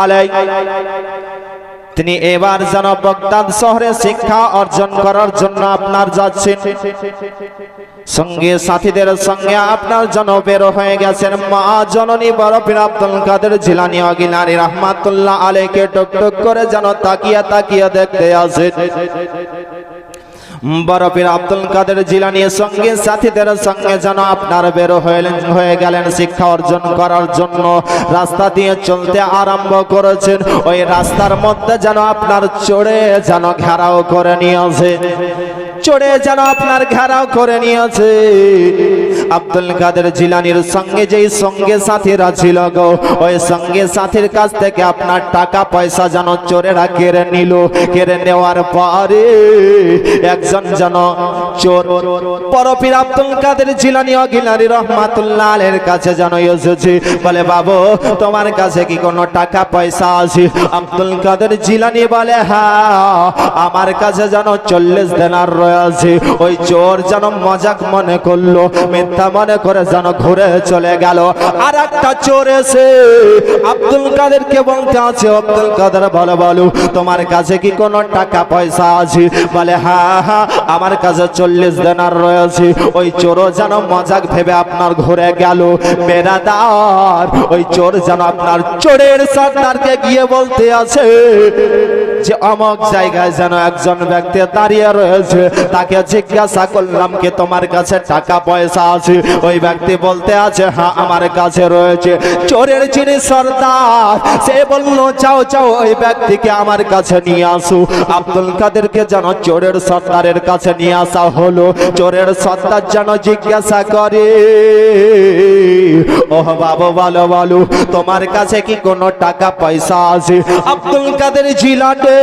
আলাই তিনি এবার যেন বগদাদ শহরে শিক্ষা অর্জন করার জন্য আপনার যাচ্ছেন। সঙ্গে সাথীদের সঙ্গে আপনার জন্য বের হয়ে গেছেন। মা জননী বরফির আব্দুল কাদের জিলানি গিলানি রহমাতুল্লাহ আলাইকে টুক টুক করে যেন তাকিয়ে তাকিয়ে দেখতে আসেন। বরফের আব্দুল কাদের জিলানির সঙ্গে সাথীদের সঙ্গে যেন আপনার বের হইলেন, হয়ে গেলেন শিক্ষা অর্জন করার জন্য। রাস্তা দিয়ে চলতে আরম্ভ করেছেন। ওই রাস্তার মধ্যে যেন আপনার চড়ে যেন ঘেরাও করে নিয়েছে। চড়ে যেন আপনার ঘেরাও করে নিয়েছে। আব্দুল কাদের জিলানির সঙ্গে যেই সঙ্গে সাথীরা ছিল গো, ওই সঙ্গে সাথীর কাছ থেকে আপনার টাকা পয়সা যেন চোরেরা কেড়ে নিল। কেড়ে নেওয়ার পরে একজন যেন চোর, পরপীর আব্দুল কাদের জিলানি অগিলানি রহমাতুল্লাহ আলের কাছে যেন এসেছে। বলে, বাবু, তোমার কাছে কি কোনো টাকা পয়সা আছে? আব্দুল কাদের জিলানি বলে হ্যাঁ আমার কাছে যেন চল্লিশ দেনার রয়েছে। ওই চোর যেন মজাক মনে করল মিথ্যা মনে করে যেন ঘুরে চলে গেল। আর একটা চোর এসে আব্দুল কাদেরকে বলতে আছে, আব্দুল কাদের, বলো বলো, তোমার কাছে কি কোনো টাকা পয়সা আছে? বলে হ্যাঁ হ্যাঁ আমার কাছে চল্লিশ দেনার রয়েছে। ওই চোরও যেন মজাক ভেবে আপনার ঘুরে গেল। বেড়াদার, ওই চোর যেন আপনার চোরের সর্দারকে গিয়ে বলতে আছে যে অমক জায়গায় যেন একজন ব্যক্তি দাঁড়িয়ে রয়েছে, তাকে জিজ্ঞাসা করলাম কি তোমার কাছে টাকা পয়সা আছে? ওই ব্যক্তি বলতে আছে হ্যাঁ আমার কাছে রয়েছে। চোরের যিনি সর্দার, সে বলল চাও চাও ওই ব্যক্তিকে আমার কাছে নিয়ে আসো। আব্দুল কাদেরকে যেন চোরের সর্দারের কাছে নিয়ে আসা হলো। চোরের সর্দার যেন জিজ্ঞাসা করে, ওহ, বাবু বলো ভালো, তোমার কাছে কি কোনো টাকা পয়সা আছে? আব্দুল কাদের জিলাটে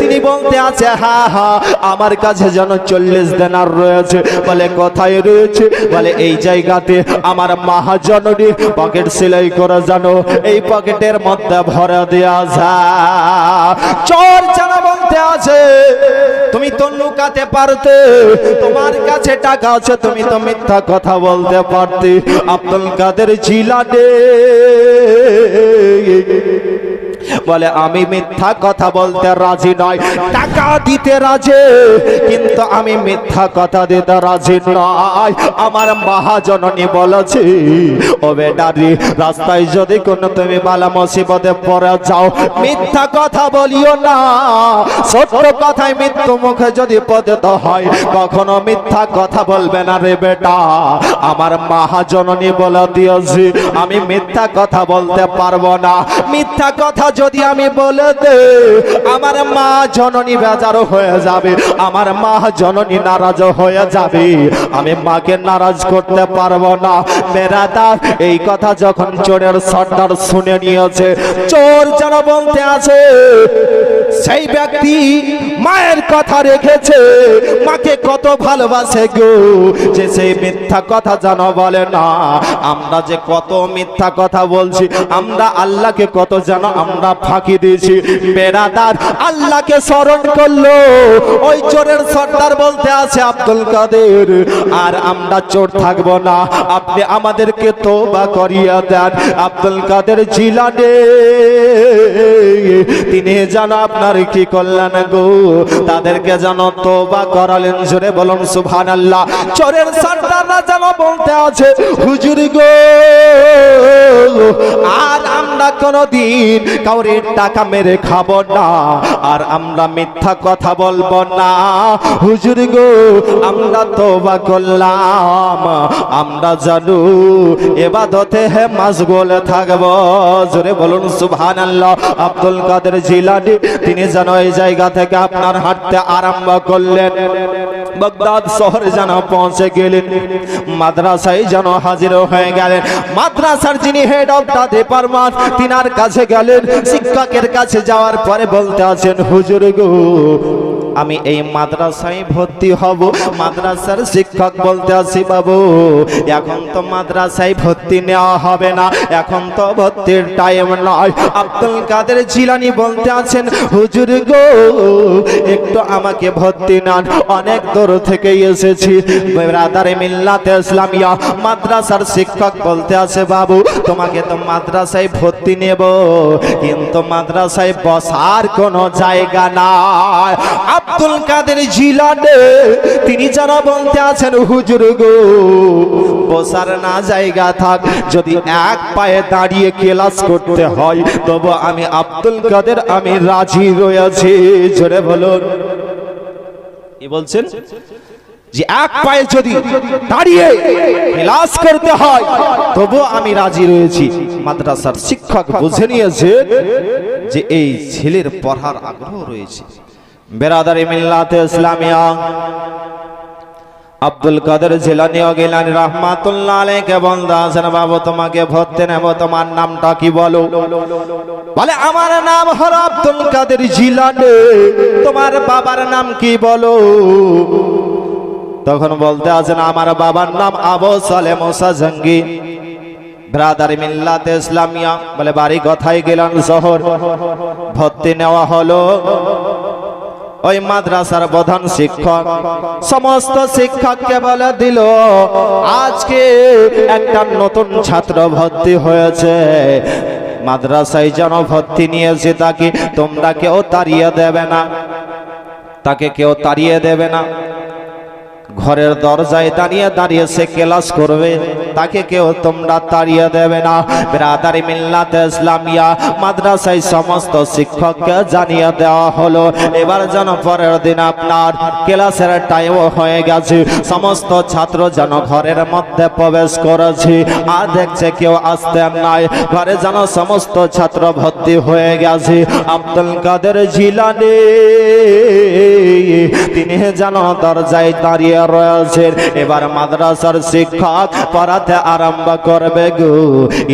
তিনি বলতে আছে হ্যাঁ হ্যাঁ আমার কাছে যেন চল্লিশ দেনার রয়েছে। বলে, কোথায় রয়েছে? বলে, এই জায়গাতে আমার মহাজননী পকেট সেলাই করে জানো, এই পকেটের মধ্যে ভরে দেওয়া যায় চোর যেন বলতে আছে, তুমি তো লুকাতে পারতে, তোমার কাছে টাকা আছে, তুমি তো মিথ্যা কথা বলতে পারতে। আব্দুল কাদের জিলাটে বলে, আমি মিথ্যা কথা বলতে রাজি নয়। টাকা দিতে রাজি, কিন্তু আমি মিথ্যা কথা দিতে রাজি নয়। আমার মহাজননী বলেছে, ও বেটারি, রাস্তায় যদি কোনো তুমি বালা মুসিবতে পড়ে যাও, মিথ্যা কথা বলিও না। সত্য কথায় মৃত্যু মুখে যদি পতিত হয়, কখনো মিথ্যা কথা বলবে না রে বেটা। আমার মহাজননী বলে দিয়েছি, আমি মিথ্যা কথা বলতে পারব না। মিথ্যা কথা যদি আমি বলে দে, আমার মা জননী বেজার হয়ে যাবে, আমার মা জননী নারাজ হয়ে যাবে, আমি মাকে নারাজ করতে পারব না। বেড়াদার এই কথা যখন চোরের সর্দার শুনে নিয়েছে, চোর যেন বলতে আছে সেই ব্যক্তি মায়ের কথা রেখেছে। মাকে কত ভালোবাসে গো। যে সেই মিথ্যা কথা জানো বলে না। আমরা যে কত মিথ্যা কথা বলছি, আমরা আল্লাহকে কত জানো, আমরা ফাঁকি দিয়েছি। বেড়াদার আল্লাহকে স্মরণ করল। ওই চোরের সর্দার বলতে আছে আব্দুল কাদের, আর আমরা চোর থাকব না। আপনি আমাদেরকে তোবা করিয়া দেন। আব্দুল কাদের জিলানে, তিনি যেন আপনার কি করলেন গো? তাদেরকে যেন তোবা করালেন। জোরে বলুন সুভান আল্লাহ চোরের সর্দাররা যেন বলতে আছে, হুজুর গো, আর আমরা কোনদিন কাউরের টাকা মেরে খাব না, আর আমরা মিথ্যা কথা বলব না। হুজুর গো, আমরা তোবা করলাম, আমরা জানু এবাদতে হে মাসগোল থাকব। জোরে বলুন সুবহান আল্লাহ আব্দুল কাদের জিলানি, তিনি যেন এই জায়গা থেকে আপনার হাঁটতে আরম্ভ করলেন। বগদাদ শহরে যেন পৌঁছে গেলেন। মাদ্রাসায় যেন হাজির হয়ে গেলেন। মাদ্রাসার যিনি হেড অফ দা ডিপার্টমেন্ট তিনার কাছে গেলেন। শিক্ষকের কাছে যাওয়ার পরে বলতে আছেন, হুজুর গো আমি এই মাদ্রাসায় ভর্তি হব। মাদ্রাসার শিক্ষক বলতে আসি বাবু, এখন তো মাদ্রাসায় ভর্তি নেওয়া হবে না। এখন তো ভর্তির টাইম নয়। আব্দুল কাদের জিলানি বলতে আছেন, হুজুর গো, একটু আমাকে ভর্তি নেন। অনেক দূর থেকে এসেছি। ব্রাদারে মিল্লাতে ইসলামিয়া, মাদ্রাসার শিক্ষক বলতে আছে, বাবু, তোমাকে তো মাদ্রাসায় ভর্তি নেব। কিন্তু মাদ্রাসায় বসার কোনো জায়গা নাই। আব্দুল কাদের জিলানে তিনি যারা বলতে আছেন, হুজুর গো, বসার না জায়গা থাক, যদি এক পায়ে দাঁড়িয়ে ক্লাস করতে হয়, তবু আমি আব্দুল কাদের, আমি রাজি রয়েছি। জোরে বলুন। কি বলছেন? যে এক পায়ে যদি দাঁড়িয়ে ক্লাস করতে হয়, তবু আমি রাজি রয়েছি। মাদ্রাসার শিক্ষক বুঝে নিয়েছে যে এই ছেলের পড়ার আগ্রহ রয়েছে। বেরাদারি মিল্লাতে ইসলামিয়া। আব্দুল কাদের জিলানি গিলানি, রহমাতুল্লাহ আলাইকে বন্ধ আছেন, বাবু, তোমাকে ভর্তি নেব, তোমার নামটা কি বলো? বলে, আমার নাম হলো আব্দুল কাদের জিলানি, তোমার বাবার নাম কি বলো? তখন বলতে আছেন, আমার বাবার নাম আবু সালে মোসা জঙ্গি, ব্রাদার মিল্লাতে ইসলামিয়া। বলে, বাড়ি কথাই গেলাম শহর? ভর্তি নেওয়া হলো। ওই মাদ্রাসার প্রধান শিক্ষক। সমস্ত শিক্ষককে বলে দিল, আজকে একটা নতুন ছাত্র ভর্তি হয়েছে। মাদ্রাসায় যেন ভর্তি নিয়েছে তাকে, তোমরা কেউ তাড়িয়ে দেবে না। তাকে কেউ তাড়িয়ে দেবে না। ঘরের দরজায় দাঁড়িয়ে দাঁড়িয়ে সে ক্লাস করবে, তাকে কেউ তোমরা তাড়িয়ে দেবে না। ব্রাদারি মিল্লাতে ইসলামিয়া, মাদ্রাসায় সমস্ত শিক্ষককে জানিয়ে দেওয়া হলো, এবার যেন পরের দিন আপনার ক্লাসের টাইম হয়ে গেছে। সমস্ত ছাত্র যেন ঘরের মধ্যে প্রবেশ করেছে, আর দেখছে কেউ আসতে নাই। ঘরে যেন সমস্ত ছাত্র ভর্তি হয়ে গেছে। আব্দুল কাদের জিলানি তিনি যেন দরজায় দাঁড়িয়ে রয়েছেন। এবার মাদ্রাসার শিক্ষক পড়াতে আরম্ভ করবে গো।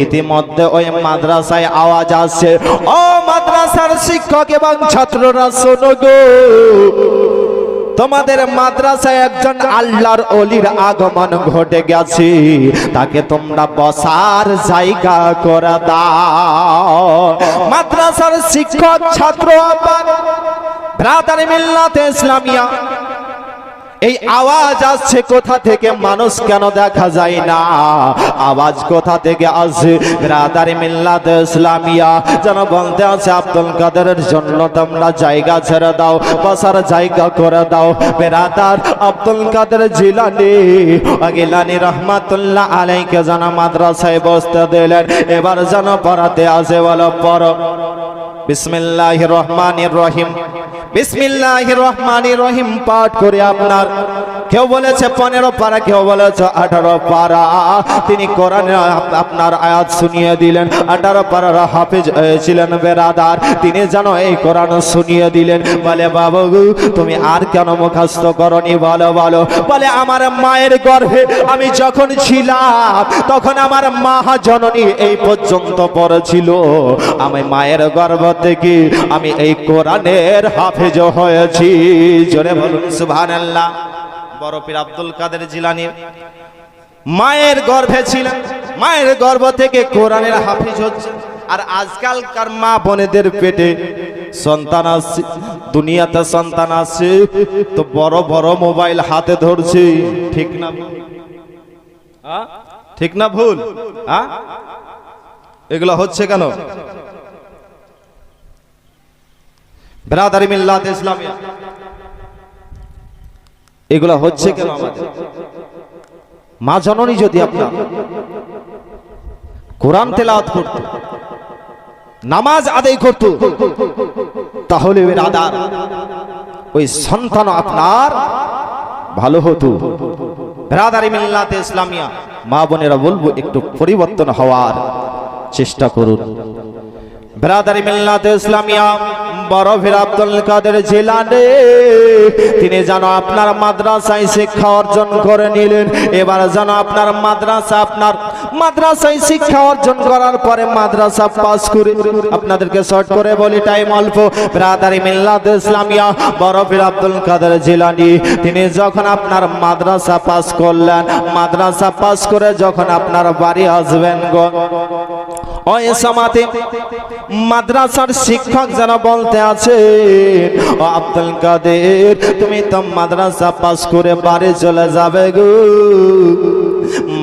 ইতিমধ্যে ওই মাদ্রাসায় আওয়াজ আসছে। ও মাদ্রাসার শিক্ষক এবং ছাত্ররা, শোনো গো। তোমাদের মাদ্রাসায় একজন আল্লাহর অলির আগমন ঘটে গেছে। তাকে তোমরা বসার জায়গা করে দাও। মাদ্রাসার শিক্ষক, ছাত্র ভ্রাতার মিল্লাতে ইসলামিয়া, এই আওয়াজ আসছে কোথা থেকে? মানুষ কেন দেখা যায় না? আওয়াজ কোথা থেকে আসছে? রাদারি মিল্লাত ইসলামিয়া যেন বলতে আছে আব্দুল কাদেরের জন্য, তোমরা জায়গা ছেড়ে দাও, বসার জায়গা করে দাও। বেরাদার আব্দুল কাদের জিলানি গিলানি রহমাতুল্লাহ আলাইকে যেন মাদ্রাসায় বসতে দিলেন, এবার যেন পড়াতে আসে বলো, পড়ো। বিসমিল্লাহ রহমানির রহিম। বিসমিল্লাহ রহমানির রহিম পাঠ করে আপনার কেউ বলেছে পনেরো পারা, কেউ বলেছে আঠারো পারা। তিনি কোরআনে আপনার আয়াত শুনিয়ে দিলেন। আঠারো পারার হাফিজ হয়েছিলেন বেরাদার। তিনি যেন এই কোরআন শুনিয়ে দিলেন। বলে, বাবু, তুমি আর কেন মুখাস্ত করনি? বলো বলো। বলে, আমার মায়ের গর্ভে আমি যখন ছিলাম, তখন আমার মা জননী এই পর্যন্ত পড়েছিল। আমি মায়ের গর্ভ থেকে আমি এই কোরআনের হাফেজ হয়েছি। জোরে বলুন, সুবহানাল্লাহ। বড় পীর আব্দুল কাদের জিলানি। মায়ের গর্ভে ছিলেন, মায়ের গর্ভ থেকে কোরআনের হাফিজ হচ্ছে। আর আজকালকার মা বোনেদের পেটে সন্তান আসছে, দুনিয়াতে সন্তান আসছে, তো বড় বড় মোবাইল হাতে ধরছে। ঠিক না ঠিক না ভুল? এগুলো হচ্ছে কেন? ব্রাদারি মিল্লাত ইসলামিয়া। এগুলো হচ্ছে কেন আমাদের? মা জননী যদি আপনার কোরআন তেলাওয়াত করত, নামাজ আদায় করত, তাহলে এর আদার ওই সন্তান আপনার ভালো হতো। ব্রাদারি মিল্লাতে ইসলামিয়া, মা বোনেরা বলব, একটু পরিবর্তন হওয়ার চেষ্টা করুন। ব্রাদারি মিল্লাতে ইসলামিয়া বরফির আব্দুল কাদের জিলানি। তিনি যেন আপনার মাদ্রাসায় শিক্ষা অর্জন করে নিলেন। এবার যেন আপনার মাদ্রাসা, আপনার মাদ্রাসায় শিক্ষা অর্জন করার পরে মাদ্রাসা পাস করে আপনাদেরকে শর্ট করে বলি টাইম অল্প। ব্রাদারি মিল্লাত ইসলামিয়া বরফির আব্দুল কাদের জিলানি, তিনি যখন আপনার মাদ্রাসা পাস করলেন, মাদ্রাসা পাস করে যখন আপনার বাড়ি আসবেন গো। ওই সমাতে মাদ্রাসার শিক্ষক যারা বলতে আছে ও আব্দুল কাদের, তুমি তো মাদ্রাসা পাস করে বাড়ি চলে যাবে গো।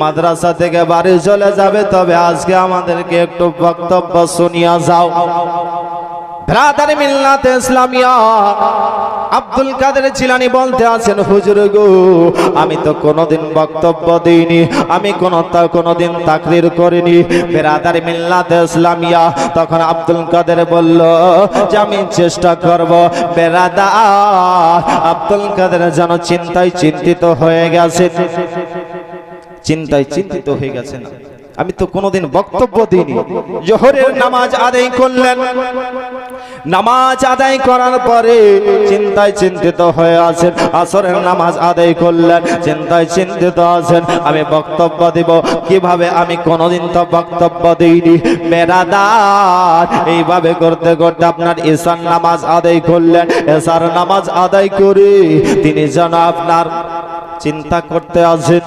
মাদ্রাসা থেকে বাড়ি চলে যাবে, তবে আজকে আমাদেরকে একটু বক্তব্য শুনিয়া যাও। ব্রাদার মিল্লাতে ইসলামিয়া। আব্দুল কাদের জিলানি বলতে আছেন, হুজুর গো, আমি তো কোনোদিন বক্তব্য দিইনি, আমি কোন কোনোদিন তাকরির করিনি। ব্রাদার মিল্লাতে ইসলামিয়া তখন আব্দুল কাদের বলল, যে আমি চেষ্টা করব। বেরাদা আব্দুল কাদের যেন চিন্তায় চিন্তিত হয়ে গেছে চিন্তায় চিন্তিত হয়ে গেছে না আমি তো কোনোদিন বক্তব্য দিইনি। জোহরের নামাজ আদায় করলেন। নামাজ আদায় করার পরে চিন্তায় চিন্তিত হয়ে আছেন। আসরের নামাজ আদায় করলেন, চিন্তায় চিন্তিত আছেন। আমি বক্তব্য দিব। কীভাবে আমি কোনোদিন তো বক্তব্য দিইনি? বেড়াদার এইভাবে করতে করতে আপনার ঈশান নামাজ আদায় করলেন। এসার নামাজ আদায় করে তিনি যেন আপনার চিন্তা করতে আছেন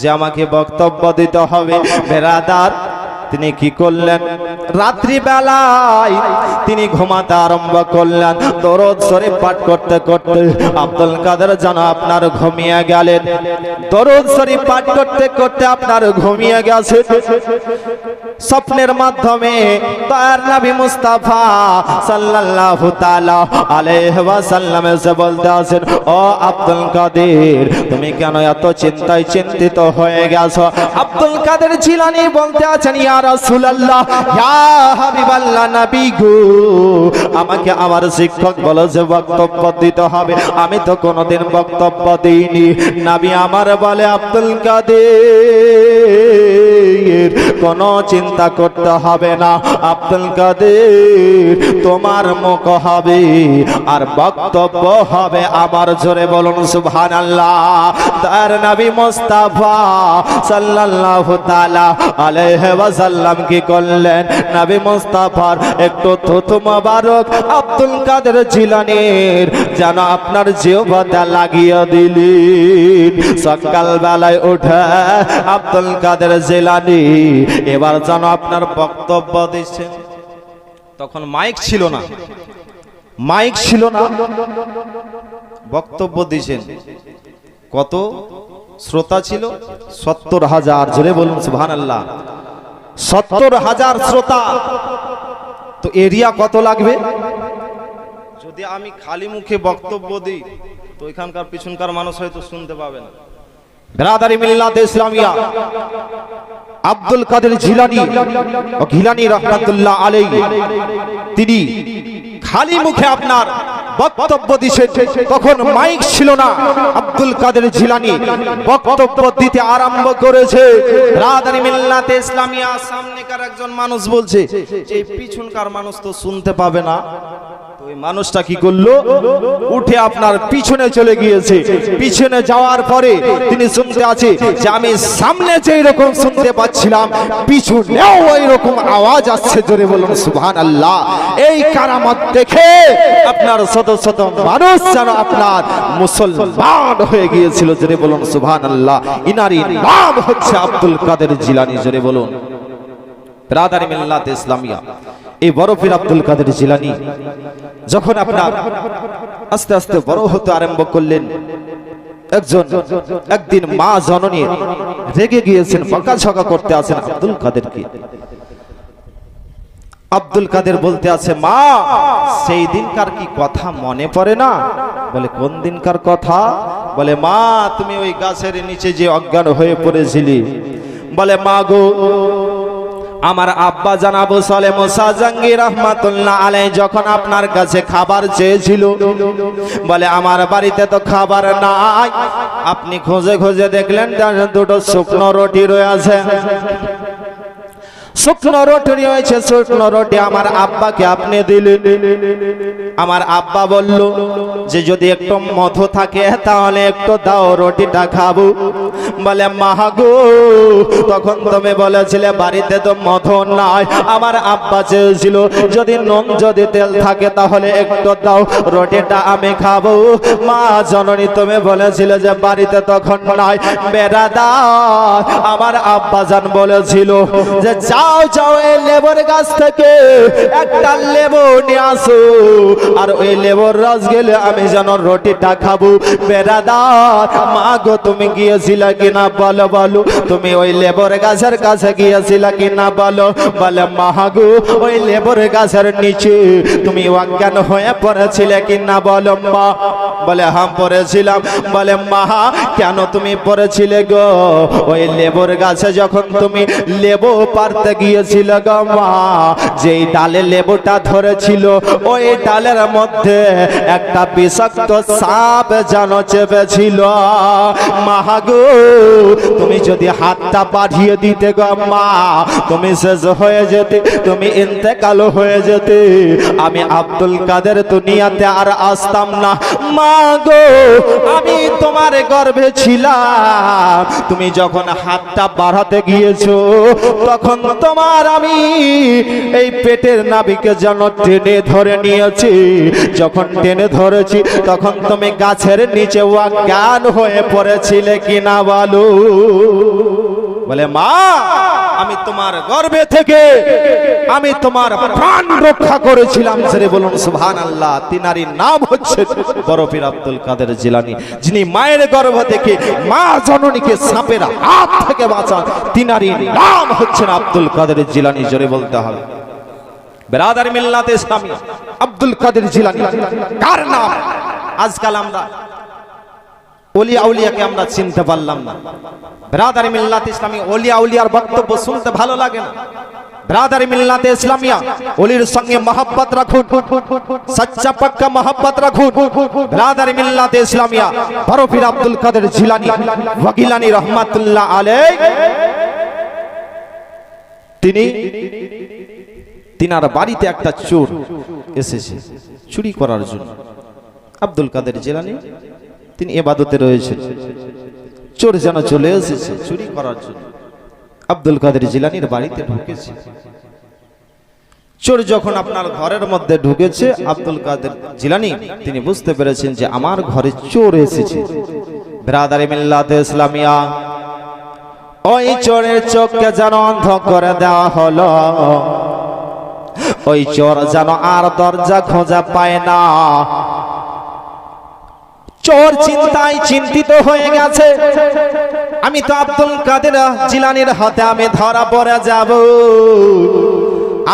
যে আমাকে বক্তব্য দিতে হবে। বেড়াদার তিনি কি করলেন? রাত্রি বেলায় তিনি ঘুমাতে আরম্ভ করলেন। দরদ শরীফ পাঠ করতে করতে আব্দুল কাদের যেন আপনার ঘুমিয়ে গেলেন। দরদ শরীফ পাঠ করতে করতে আপনার ঘুমিয়ে গেছে। স্বপ্নের মাধ্যমে তার নবী মুস্তাফা সাল্লাল্লাহু তাআলা আলাইহি ওয়াসাল্লাম এসে বলতে আছেন ও আব্দুল কাদের, তুমি কেন এত চিন্তায় চিন্তিত হয়ে গেছো? আব্দুল কাদের জিলানী বলতে আছেন, ইয়া রাসূলুল্লাহ, ইয়া হাবিবাল্লাহ নবী গো, আমাকে আমার শিক্ষক বলে যে বক্তব্য দিতে হবে, আমি তো কোনোদিন বক্তব্য দিইনি। নবী আমার বলে, আব্দুল কাদের, কোনো চিন্তা করতে হবে না। আব্দুল কাদের, তোমার মুখ হবে আর বক্তব্য হবে আমার জোরে বলুন সুবহান আল্লাহ তার নবী মোস্তাফা সাল্লাল্লাহু তাআলা আলাইহি ওয়াসাল্লাম কি করলেন? নবী মোস্তাফার একটু থুতু মোবারক আব্দুল কাদের জিলানির যেন আপনার জিহ্বাতে লাগিয়ে দিলেন। সকাল বেলায় উঠে আব্দুল কাদের জিলানি এবার যেন আপনার বক্তব্য দিচ্ছেন তখন মাইক ছিল না। মাইক ছিল না। বক্তব্য দিছেন। কত? শ্রোতা ছিল? সত্তর হাজার। জোরে বলুন সুবহান আল্লাহ সত্তর হাজার শ্রোতা। তো এরিয়া কত লাগবে? যদি আমি খালি মুখে বক্তব্য দিই, তো এখানকার পিছনকার মানুষ হয়তো শুনতে পাবে না। ইসলামিয়া। আব্দুল কাদের জিলানি ও গিলানি রহমাতুল্লাহ আলাইহি, তিনি খালি মুখে আপনার বক্তব্য দিছেন তখন মাইক ছিল না। আব্দুল কাদের জিলানি বক্তব্য দিতে আরম্ভ করেছে। রাদানি মিল্লাতে ইসলামিয়া, সামনেকার একজন মানুষ বলছে, এই পিছনকার মানুষ তো শুনতে পাবে না। মানুষটা কি করল? উঠে আপনার পিছনে চলে গিয়েছে। পিছনে যাওয়ার পরে তিনি শুনতে আছে যে আমি সামনে যে রকম শুনতে পাচ্ছিলাম পিছনেও ওই রকম আওয়াজ আসছে জোরে বলুন সুবহান আল্লাহ এই কারামত দেখে আপনার শত শত মানুষ যেন আপনার মুসলমান হয়ে গিয়েছিল জোরে বলুন সুবহান আল্লাহ ইনারি নাম হচ্ছে আব্দুল কাদের জিলানি, জোরে বলুন। ব্রাদারি মিল্লাত ইসলামিয়া। এই বরফির আব্দুল কাদের জিলানি, যখন আপনার আস্তে আস্তে বড় হতে আরম্ভ করলেন, একজন, একদিন মা জননী রেগে গিয়েছেন বকা ঝকা করতে আছেন আব্দুল কাদেরকে। আব্দুল কাদের বলতে আছে, মা, সেই দিনকার কি কথা মনে পড়ে না? বলে, কোন দিনকার কথা? বলে, মা, তুমি ওই গাছের নিচে যে অজ্ঞান হয়ে পড়েছিলি। বলে, মা গো আমার আব্বা জানাব সালে মোসা জাঙ্গি রহমাতুল্লাহ আলাই যখন আপনার কাছে খাবার চেয়েছিল, বলে, আমার বাড়িতে তো খাবার নাই। আপনি খোঁজে খোঁজে দেখলেন দুটো শুকনো রুটি রয়েছে। শুকনো রুটি রয়েছে, শুকনো রুটি আমার আব্বাকে আপনি দিলেন। আমার আব্বা বলল, যে যদি একটু মধু থাকে, তাহলে একটু দাও, রুটিটা খাব। বলে মাহাগো তখন তুমি বলেছিলে, বাড়িতে তো মধু নাই। আমার আব্বা চেয়েছিল, যদি নুন, যদি তেল থাকে, তাহলে একটু দাও, রুটিটা আমি খাব। মা জননী, তুমি বলেছিলে যে, বাড়িতে তখন নাই। বেড়াদার আমার আব্বা জান বলেছিল যে, যাও যাও, এই লেবর গাছ থেকে একটা লেবু নিয়ে আসো। আর ওই লেবুর রস গেলে আমি যেন রুটিটা খাব। বেড়াদার মা গো, তুমি গিয়েছিলা কিনা বলো বলো, তুমি ওই লেবর গাছের কাছে গিয়েছিলা কিনা বলো? বলে মাহাগু ওই লেবর গাছের নিচে তুমি অজ্ঞান হয়ে পড়েছিলে কিনা বলো, মা? বলে, হাম পড়েছিলাম। বলে, মাহা, কেন তুমি পড়েছিলে গো? ওই লেবুর গাছে যখন তুমি লেবু পারতে গিয়েছিলে গো, মা, যেই ডালে লেবুটা ধরেছিল, ওই ডালের মধ্যে একটা বিষাক্ত সাপ যেন চেপেছিল। মাহাগো তুমি যদি হাতটা বাড়িয়ে দিতে গো তুমি শেষ হয়ে যেতে, তুমি ইন্তেকাল হয়ে যেতে। আমি আব্দুল কাদের দুনিয়াতে আর আসতাম না। মা গো, আমি তোমার গর্ভে ছিলাম। তুমি যখন হাতটা বাড়াতে গিয়েছো, তখন তোমার আমি এই পেটের নাবিকে যেন টেনে ধরে নিয়েছি। যখন টেনে ধরেছি, তখন তুমি গাছের নিচে অজ্ঞান হয়ে পড়েছিলে কিনা বলো? বলে, মা, আমি তোমার গর্ভে থেকে আমি তোমার প্রাণ রক্ষা করেছিলাম। সেরে বলুন সুবহান আল্লাহ তিনারির নাম হচ্ছে বরফির আব্দুল কাদের জিলানি, যিনি মায়ের গর্ভ থেকে মা জননীকে সাপের হাত থেকে বাঁচান। তিনারির নাম হচ্ছেন আব্দুল কাদের জিলানি, জোরে বলতে হবে। বেরাদার মিল্লাতে ইসলামী, আব্দুল কাদের জিলানি, কার নাম? আজকাল আমরা অলিয়া আউলিয়াকে আমরা চিনতে পারলাম না। ব্রাদার মিল্লাত ইসলামী, অলিয়া আউলিয়ার বক্তব্য শুনতে ভালো লাগে না। ব্রাদার মিল্লাতে ইসলামিয়া, অলির সঙ্গে মহব্বত রাখুন। সচ্চা পাক্কা মহব্বত রাখুন। ব্রাদার মিল্লাতে ইসলামিয়া, বরফির আব্দুল কাদের জিলানি, ওয়াকিলানি রহমাতুল্লাহ আলাইহি। তিনি তিনার বাড়িতে একটা চোর এসেছে, চুরি করার জন্য। আব্দুল কাদের জিলানি তিনি এবাদতে রয়েছেন। চোর যেন চলে এসেছে চুরি করার জন্য। আব্দুল কাদের জিলানির বাড়িতে ঢুকেছে। চোর যখন আপনার ঘরের মধ্যে ঢুকেছে, আব্দুল কাদের জিলানি, তিনি বুঝতে পেরেছেন যে আমার ঘরে চোর এসেছে। ব্রাদারি মিল্লাতে ইসলামিয়া, ওই চোরের চোখকে যেন অন্ধ করে দেওয়া হলো। ওই চোর যেন আর দরজা খোঁজা পায় না। চোর চিন্তায় চিন্তিত হয়ে গেছে। আমি তো আব্দুল কাদের জিলানির হাতে আমি ধরা পড়ে যাব।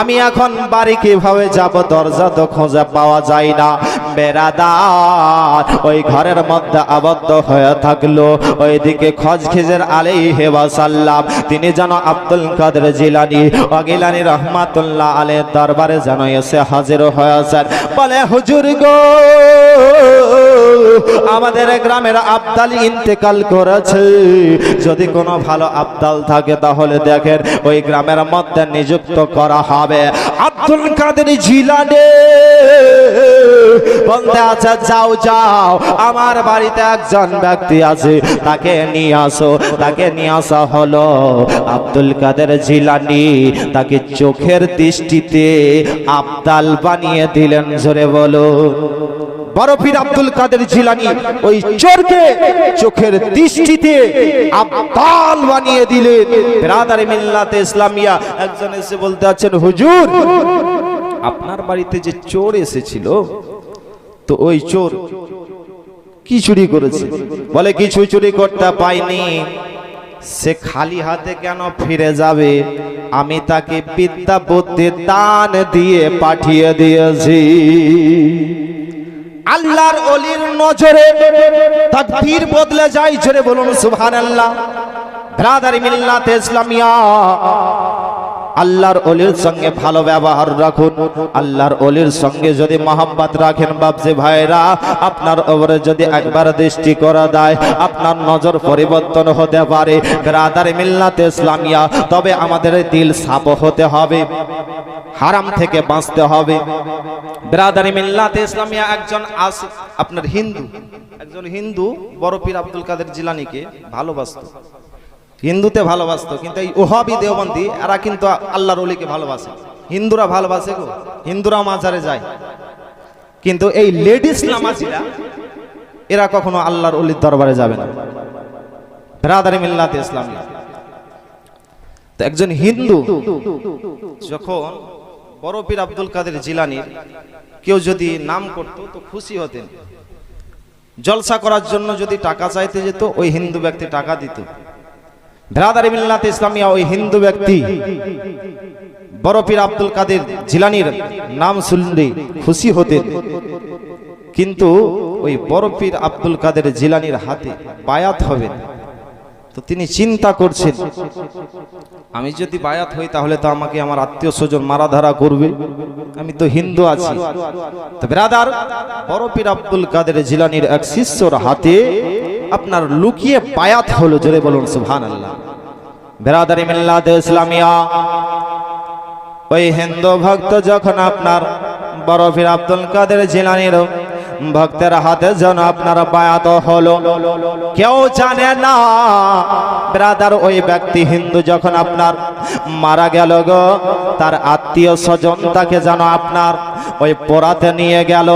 আমি এখন বাড়ি কীভাবে যাব? দরজা তো খোঁজা পাওয়া যায় না। বেড়াদার ওই ঘরের মধ্যে আবদ্ধ হয়ে থাকল। ওইদিকে খোঁজ খিজের আলাই হেবা সাল্লাম তিনি যেন আব্দুল কাদের জিলানি, অগিলানি রহমাতুল্লাহ আলে দরবারে যেন এসে হাজির হয়েছেন। বলে, হুজুর গো, আমাদের গ্রামের আবদাল ইন্তেকাল করেছে। যদি কোনো ভালো আবদাল থাকে তাহলে দেখেন, ওই গ্রামের মধ্যে নিযুক্ত করা হবে। আব্দুল কাদের জিলানে। বলতে আছে, যাও যাও, আমার বাড়িতে একজন ব্যক্তি আছে, তাকে নিয়ে আসো, তাকে নিয়ে আসা হলো আব্দুল কাদের জিলানি। তাকে চোখের দৃষ্টিতে আবদাল বানিয়ে দিলেন, জোরে বলো। বরফির আব্দুল কাদের জিলানি ওই চোরকে চোখের দৃষ্টিতে আব্দাল বানিয়ে দিলেন। ব্রাদার মিল্লাতে ইসলামিয়া একজন এসে বলতে আছেন, হুজুর, আপনার বাড়িতে যে চোর এসেছিল, তো ওই চোর কি চুরি করেছে? বলে, কিছু চুরি করতে পাইনি। সে খালি হাতে কেন ফিরে যাবে? আমি তাকে বিদ্যা বুদ্ধি দান দিয়ে পাঠিয়ে দিয়েছি। আল্লাহর অলির নজরে তাকবীর বদলে যায়। জোরে বলুন সুবহানাল্লাহ। ব্রাদার মিল্লাতে ইসলামিয়া। আল্লাহর অলির সঙ্গে ভালো ব্যবহার রাখুন। আল্লাহর অলির সঙ্গে যদি মহাব্বাত রাখেন বাবজি ভাইরা, আপনার ওপরে যদি একবার দৃষ্টি করা দেয় আপনার নজর পরিবর্তন হতে পারে। ব্রাদার মিল্লাতে ইসলামিয়া, তবে আমাদের দিল সাপ হতে হবে, হারাম থেকে বাঁচতে হবে। ব্রাদারি মিল্লাতে ইসলামিয়া একজন আস আপনার হিন্দু, একজন হিন্দু, বড় পীর আব্দুল কাদের জিলানিকে ভালোবাসত। হিন্দুতে ভালোবাসতো, কিন্তু এই ওহাবি দেওবন্দি, এরা কিন্তু আল্লাহর অলিকে ভালোবাসে। হিন্দুরা ভালোবাসে গো, হিন্দুরা মাজারে যায়। কিন্তু এই লেডিস নামাজিরা, এরা কখনো আল্লাহর অলির দরবারে যাবে না। ব্রাদারি মিল্লাতে ইসলাম। তো একজন হিন্দু, যখন বড় পীর আব্দুল কাদের জিলানির কেউ যদি নাম করতো, তো খুশি হতেন। জলসা করার জন্য যদি টাকা চাইতে যেত, ওই হিন্দু ব্যক্তি টাকা দিত। ব্রাদারি মিল্লাত ইসলামিয়া ওই হিন্দু ব্যক্তি, বড় পীর আব্দুল কাদের জিলানির নাম শুনলে খুশি হতেন। কিন্তু ওই বড় পীর আব্দুল কাদের জিলানির হাতে বায়াত হবেন তো তিনি চিন্তা করছেন, আমি যদি বায়াত হই তাহলে তো আমাকে আমার আত্মীয় স্বজন মারাধারা করবে। আমি তো হিন্দু আছি। তো ব্রাদার, বড় পীর আব্দুল কাদের জিলানির এক শিষ্যর হাতে আপনার লুকিয়ে বায়াত হলো, জোরে বলুন সুবহান আল্লাহ বেরাদারি মিল্লাত ইসলামিয়া। ওই হিন্দু ভক্ত যখন আপনার বড় পীর আব্দুল কাদের জিলানির ভক্তের হাতে যেন আপনার বায়াত হলো, কেউ জানে না, ব্রাদার ওই ব্যক্তি হিন্দু যখন আপনার মারা গেল গো, তার আত্মীয় স্বজন তাকে যেন আপনার ওই পোড়াতে নিয়ে গেল।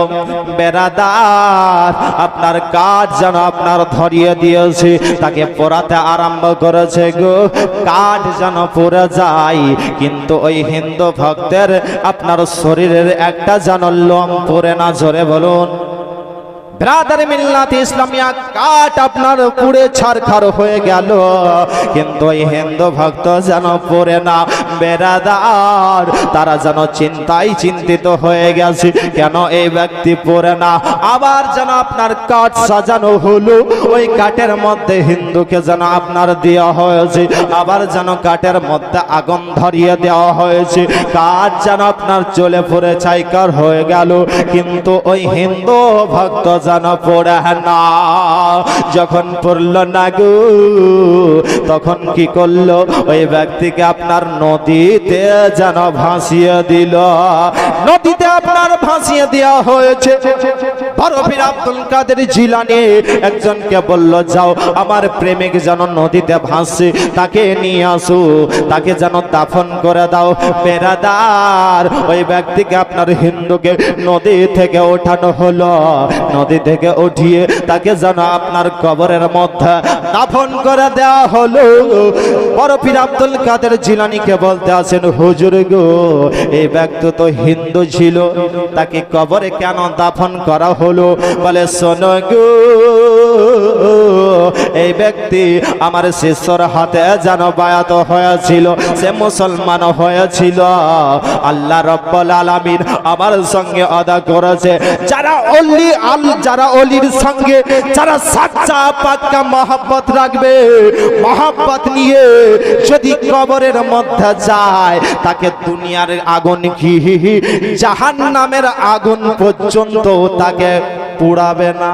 বেড়াদার, আপনার কাজ যেন আপনার ধরিয়ে দিয়েছি। তাকে পোড়াতে আরম্ভ করেছে গো। কাঠ যেন পড়ে যায়, কিন্তু ওই হিন্দু ভক্তের আপনার শরীরের একটা যেন লোম পড়ে না। ঝরে বলুন। ব্রাদার মিল্লাত ইসলামিয়া কাট আপনার পুড়ে ছারখার হয়ে গেল। কিন্তু এই হিন্দু ভক্ত যেন পড়ে না, বেরাদার, তারা যেন চিন্তায় চিন্তিত হয়ে গেছে, কেন এই ব্যক্তি পড়ে না? আবার যেন আপনার কাঠ সাজানো হলো, ওই কাঠের মধ্যে হিন্দুকে যেন আপনার দেওয়া হয়েছে, আবার যেন কাঠের মধ্যে আগুন ধরিয়ে দেওয়া হয়েছে, কাঠ যেন আপনার চলে পড়ে, ছাইকার হয়ে গেল। কিন্তু ওই হিন্দু ভক্ত যেন পড়ে না। যখন পড়ল না গো, তখন কি করল? ওই ব্যক্তিকে আপনার নদীতে যেন ভাসিয়ে দিল। নদীতে আপনার ভাসিয়ে দেওয়া হয়েছে। বরফির আব্দুল কাদের জিলানি একজনকে বলল, যাও, আমার প্রেমিক যেন নদীতে ভাসে, তাকে নিয়ে আসো, তাকে যেন দাফন করে দাও। বেড়াদার, ওই ব্যক্তিকে আপনার হিন্দুকে নদী থেকে ওঠানো হলো। নদী থেকে উঠিয়ে তাকে যেন আপনার কবরের মধ্যে দাফন করে দেওয়া হলো। বরফির আব্দুল কাদের জিলানিকে বলতে আছেন হুজুর গো, এই ব্যক্তি তো হিন্দু ছিল, তাকে কবরে কেন দাফন করা হলো? বলে, শোনো গো এই ব্যক্তি আমার শিষ্যর হাতে যেন বায়াত হয়েছিল, সে মুসলমান হয়েছিল। আল্লাহ রব্বুল আলামিন আমার সঙ্গে আদা করেছে। যারা অলি আল, যারা অলির সঙ্গে, যারা সাচ্চা পাক্কা মহাব্বত রাখবে, মহাব্বত নিয়ে যদি কবরের মধ্যে যায়, তাকে দুনিয়ার আগুন কি? জাহান নামের আগুন পর্যন্ত তাকে পুড়াবে না।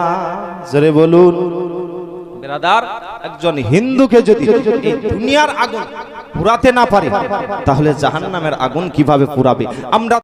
জোরে বলুন। বেরাদার একজন হিন্দুকে যদি এই দুনিয়ার আগুন পুরাতে না পারে, তাহলে জাহান্নামের আগুন কীভাবে পুরাবে? আমরা